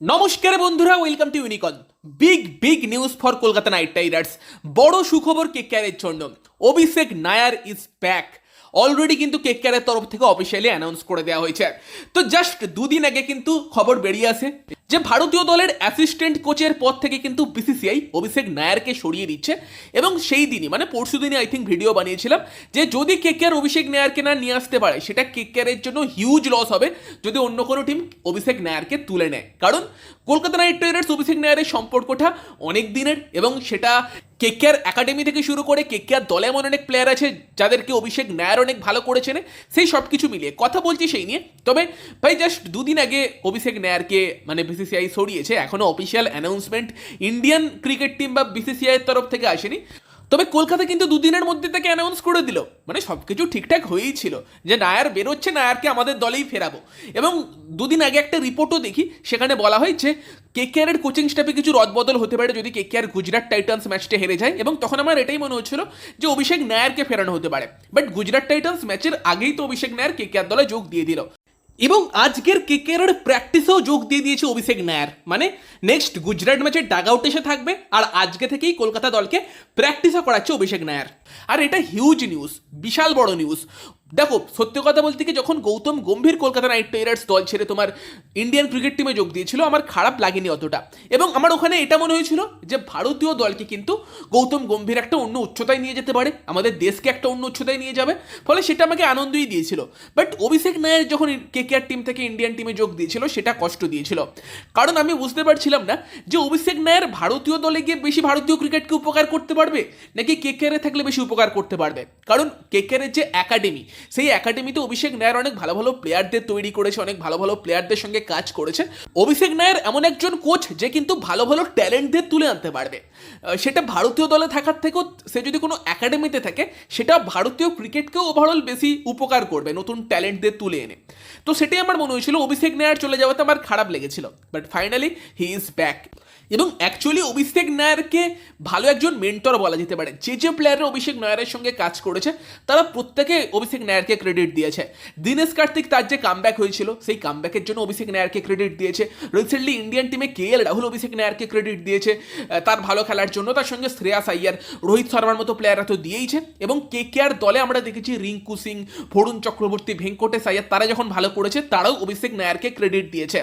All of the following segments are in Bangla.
নমস্কার বন্ধুরা welcome to Unicorn big big news for Kolkata Knight Riders বড় সুখবর কেকেআরের জন্য। Abhishek Nayar is back already কিন্তু কেকেআরের তরফ থেকে অফিসিয়ালি অ্যানাউন্স করে দেওয়া হয়েছে। তো জাস্ট দুদিন আগে কিন্তু খবর বেরিয়ে আসে। যে ভারতীয় দলের অ্যাসিস্ট্যান্ট কোচের পদ থেকে কিন্তু বিসিসিআই অভিষেক নায়ারকে সরিয়ে দিচ্ছে এবং সেই দিনই মানে পরশু দিনই আই থিঙ্ক ভিডিও বানিয়েছিলাম যে যদি কেকেআর অভিষেক নায়ারকে না নিয়ে আসতে পারে, সেটা কেকেআরের জন্য হিউজ লস হবে যদি অন্য কোনো টিম অভিষেক নায়ারকে তুলে নেয়। কারণ কলকাতা নাইট রাইডার্স অভিষেক নায়ারের সম্পর্কটা অনেক দিনের এবং সেটা কেকেআর একাডেমি থেকে শুরু করে কেকেআর দলে এমন অনেক প্লেয়ার আছে যাদেরকে অভিষেক নায়ার অনেক ভালো করেছেন সেই সব কিছু মিলিয়ে, কথা বলছি সেই নিয়ে। তবে ভাই জাস্ট দুদিন আগে অভিষেক নায়ারকে মানে বিসিসিআই সরিয়েছে এখনও official announcement Indian cricket team বা বিসিসিআইয়ের তরফ থেকে আসেনি। তবে কলকাতা কিন্তু দুদিনের মধ্যে তাকে অ্যানাউন্স করে দিল। মানে সব কিছু ঠিকঠাক হয়েই ছিল যে নায়ার বেরোচ্ছে, নায়ারকে আমাদের দলেই ফেরাবো। এবং দুদিন আগে একটা রিপোর্টও দেখি, সেখানে বলা হয় যে কেকেআরের কোচিং স্টাফে কিছু রদবদল হতে পারে যদি কে কেকেআর গুজরাট টাইটান্স ম্যাচটা হেরে যায়। এবং তখন আমার এটাই মনে হচ্ছিল যে অভিষেক নায়ারকে ফেরানো হতে পারে। বাট গুজরাট টাইটান্স ম্যাচের আগেই তো অভিষেক নায়ার কেকেআর দলে যোগ দিয়ে দিল। এবং আজকের কেকেআরের প্র্যাকটিসেও যোগ দিয়ে দিয়েছে অভিষেক নায়ার। মানে নেক্সট গুজরাট ম্যাচে ডাগ আউট এসে থাকবে আর আজকে থেকেই কলকাতা দলকে প্র্যাকটিসও করাচ্ছে অভিষেক নায়ার। আর এটা হিউজ নিউজ বিশাল বড় নিউজ দেখো, সত্য কথা বলতে কি, যখন গৌতম গম্ভীর কলকাতা নাইট রাইডার্স দল ছেড়ে তোমার ইন্ডিয়ান ক্রিকেট টিমে যোগ দিয়েছিল, আমার খারাপ লাগেনি অতটা। এবং আমার ওখানে এটা মনে হয়েছিল যে, ভারতীয় দলকে কিন্তু গৌতম গম্ভীর একটা অন্য উচ্চতায় নিয়ে যেতে পারে, আমাদের দেশকে একটা অন্য উচ্চতায় নিয়ে যাবে, ফলে সেটা আমাকে আনন্দই দিয়েছিল। বাট অভিষেক নায়ার যখন কে কেকেআর টিম থেকে ইন্ডিয়ান টিমে যোগ দিয়েছিল, সেটা কষ্ট দিয়েছিল। কারণ আমি বুঝতে পারছিলাম না যে, অভিষেক নায়ার ভারতীয় দলে গিয়ে বেশি ভারতীয় ক্রিকেটকে উপকার করতে পারবে? নাকি কে কেকেআরে থাকলে বেশি উপকার করতে পারবে। কারণ কেকেআরের যে একাডেমি সেই একাডেমিতে অভিষেক নায়ার অনেক ভালো ভালো প্লেয়ারদের তৈরি করেছে, অনেক ভালো ভালো প্লেয়ারদের সঙ্গে কাজ করেছে। অভিষেক নায়ার এমন একজন কোচ যে কিন্তু ভালো ভালো ট্যালেন্টদের তুলে আনতে পারবে। সেটা ভারতীয় দলে থাকার থেকেও সে যদি কোনো একাডেমিতে থাকে, সেটা ভারতীয় ক্রিকেটকেও ওভারঅল বেশি উপকার করবে নতুন ট্যালেন্টদের তুলে এনে। তো সেটাই আমার মনে হয়েছিল, অভিষেক নায়ার চলে যাওয়াতে আমার খারাপ লেগেছিল। But finally he is back এবং অ্যাকচুয়ালি অভিষেক নায়ারকে ভালো একজন মেন্টর বলা যেতে পারে। যে যে প্লেয়াররা অভিষেক নায়ারের সঙ্গে কাজ করেছে, তারা প্রত্যেকে অভিষেক নায়ারকে ক্রেডিট দিয়েছে। দীনেশ কার্তিক তার যে কামব্যাক হয়েছিল, সেই কামব্যাকের জন্য অভিষেক নায়ারকে ক্রেডিট দিয়েছে। রিসেন্টলি ইন্ডিয়ান টিমে কে এল রাহুল অভিষেক নায়ারকে ক্রেডিট দিয়েছে। তার ভালো খেলার জন্য তার সঙ্গে শ্রেয়াস আইয়ার রোহিত শর্মার মতো প্লেয়াররা তো দিয়েইছে। এবং কে কে আর দলে আমরা দেখেছি রিঙ্কু সিং ভরুণ চক্রবর্তী, ভেঙ্কটেশ আইয়ার তারা যখন ভালো করেছে, তারাও অভিষেক নায়ারকে ক্রেডিট দিয়েছে।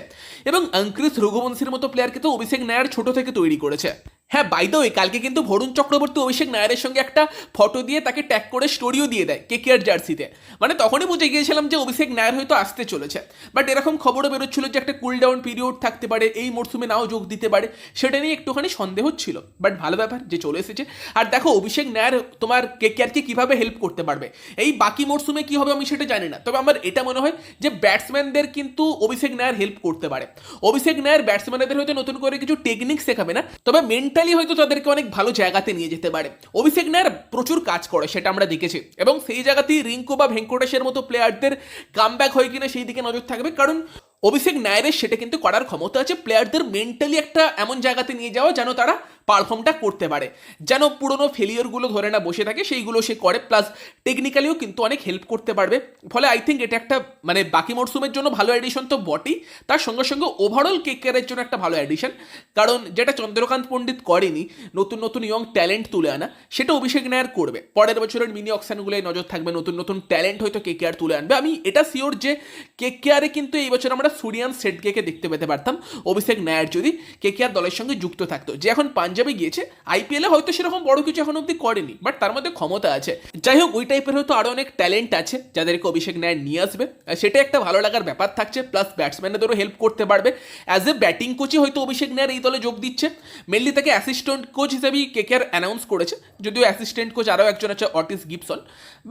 এবং অঙ্কৃত রঘুবংশীর মতো প্লেয়ারকে তো অভিষেক নায়ার ছোট থেকে তৈরি করেছে। হ্যাঁ বাই দ্য কালকে কিন্তু ভরুণ চক্রবর্তী অভিষেক নায়ারের সঙ্গে একটা ফটো দিয়ে তাকে ট্যাগ করে স্টোরিও দিয়ে দেয় কে কে আর জার্সিতে মানে তখনই বুঝে গিয়েছিলাম যে অভিষেক নায়ার হয়তো আসতে চলেছে। বাট এরকম খবরও বেরোচ্ছিল যে একটা কুল ডাউন পিরিয়ড থাকতে পারে, এই মরশুমে নাও যোগ দিতে পারে, সেটা নিয়ে একটুখানি সন্দেহ ছিল। বাট ভালো ব্যাপার যে চলে এসেছে। আর দেখো, অভিষেক নায়ার তোমার কে কে আরকে কীভাবে হেল্প করতে পারবে? এই বাকি মরশুমে কী হবে আমি সেটা জানি না। তবে আমার এটা মনে হয় যে ব্যাটসম্যানদের কিন্তু অভিষেক নায়ার হেল্প করতে পারে। অভিষেক নায়ার ব্যাটসম্যানদের হয়তো নতুন করে কিছু টেকনিক শেখাবে না। তবে মেন্টালি হয়তো তাদেরকে অনেক ভালো জায়গাতে নিয়ে যেতে পারে। অভিষেক নায়ার প্রচুর কাজ করে, সেটা আমরা দেখেছি। এবং সেই জায়গাতেই রিঙ্কু বা ভেঙ্কটেশের মতো প্লেয়ারদের কাম ব্যাক হয় কিনা সেই দিকে নজর থাকবে। কারণ অভিষেক নায়ারের সেটা কিন্তু করার ক্ষমতা আছে। প্লেয়ারদের মেন্টালি একটা এমন জায়গাতে নিয়ে যাওয়া যেন তারা পারফর্মটা করতে পারে। যেন পুরনো ফেলিওরগুলো ধরে না বসে থাকে, সেইগুলো সে করে প্লাস টেকনিক্যালিও কিন্তু অনেক হেল্প করতে পারবে। ফলে আই থিঙ্ক এটা একটা মানে বাকি মরশুমের জন্য ভালো অ্যাডিশন তো বটেই। তার সঙ্গে সঙ্গে ওভারঅল কেকেয়ারের জন্য একটা ভালো অ্যাডিশন কারণ যেটা চন্দ্রকান্ত পণ্ডিত করেনি, নতুন নতুন ইয়ং ট্যালেন্ট তুলে আনা, সেটা অভিষেক নায়ার করবে। পরের বছরের মিনি অকশানগুলোয় নজর থাকবে, নতুন নতুন ট্যালেন্ট হয়তো কেকেআর তুলে আনবে। আমি এটা শিওর যে কেকেআরে কিন্তু এই বছর আমরা সুরিয়ান সেটকেকে দেখতে পেতে পারতাম, অভিষেক নায়ার যদি কে কেকেআর দলের সঙ্গে যুক্ত থাকতো। যে এখন পাঞ্জাবে গিয়েছে আইপিএলে হয়তো সেরকম বড় কিছু এখন অব্দি করেনি বাট তার মধ্যে ক্ষমতা আছে। যাই হোক, ওই টাইপের হয়তো আরও অনেক ট্যালেন্ট আছে, যাদেরকে অভিষেক নায়ার নিয়ে আসবে। সেটা একটা ভালো লাগার ব্যাপার থাকছে প্লাস ব্যাটসম্যানদেরও হেল্প করতে পারবে। অ্যাজ এ ব্যাটিং কোচই হয়তো অভিষেক নায়ার এই দলে যোগ দিচ্ছে। মেনলি তাকে অ্যাসিস্ট্যান্ট কোচ হিসেবেই কেকেআর অ্যানাউন্স করেছে, যদিও অ্যাসিস্ট্যান্ট কোচ আরও একজন আছে অটিস গিবসন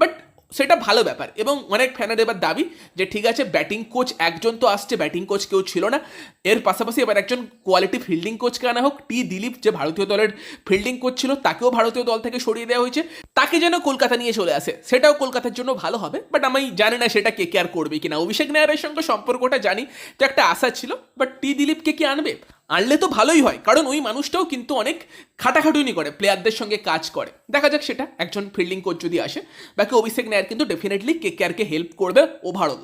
বাট সেটা ভালো ব্যাপার। এবং অনেক ফ্যানের এবার দাবি যে, ঠিক আছে ব্যাটিং কোচ একজন তো আসছে ব্যাটিং কোচ কেউ ছিল না। এর পাশাপাশি এবার একজন কোয়ালিটি ফিল্ডিং কোচকে আনা হোক, টি দিলীপ, যে ভারতীয় দলের ফিল্ডিং কোচ ছিল, তাকেও ভারতীয় দল থেকে সরিয়ে দেওয়া হয়েছে। তাকে যেন কলকাতা নিয়ে চলে আসে, সেটাও কলকাতার জন্য ভালো হবে। বাট আমি জানি না সেটা কে কে আর করবে কিনা। অভিষেক নায়ারের সঙ্গে সম্পর্কটা জানি তো একটা আশা ছিল বাট টি দিলীপকে কি আনবে? আনলে তো ভালোই হয়, কারণ ওই মানুষটাও কিন্তু অনেক খাটাখাটুনি করে প্লেয়ারদের সঙ্গে কাজ করে। দেখা যাক সেটা, একজন ফিল্ডিং কোচ যদি আসে, বাকি অভিষেক নায়ার কিন্তু ডেফিনেটলি কে কেয়ারকে হেল্প করবে ওভারঅল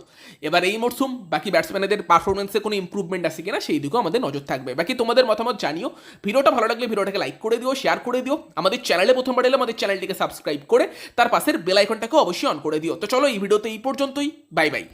এবার এই মরশুম বাকি ব্যাটসম্যানদের পারফরমেন্সে কোনো ইম্প্রুভমেন্ট আছে কিনা, সেই দিকেও আমাদের নজর থাকবে। বাকি তোমাদের মতামত জানিও। ভিডিওটা ভালো লাগলে ভিডিওটাকে লাইক করে দিও শেয়ার করে দিও। আমাদের চ্যানেলে প্রথমবার এলে আমাদের চ্যানেলটিকে সাবস্ক্রাইব করে, তার পাশের বেল আইকনটাকে অবশ্যই অন করে দিও। তো চলো এই ভিডিওতে এই পর্যন্তই বাই বাই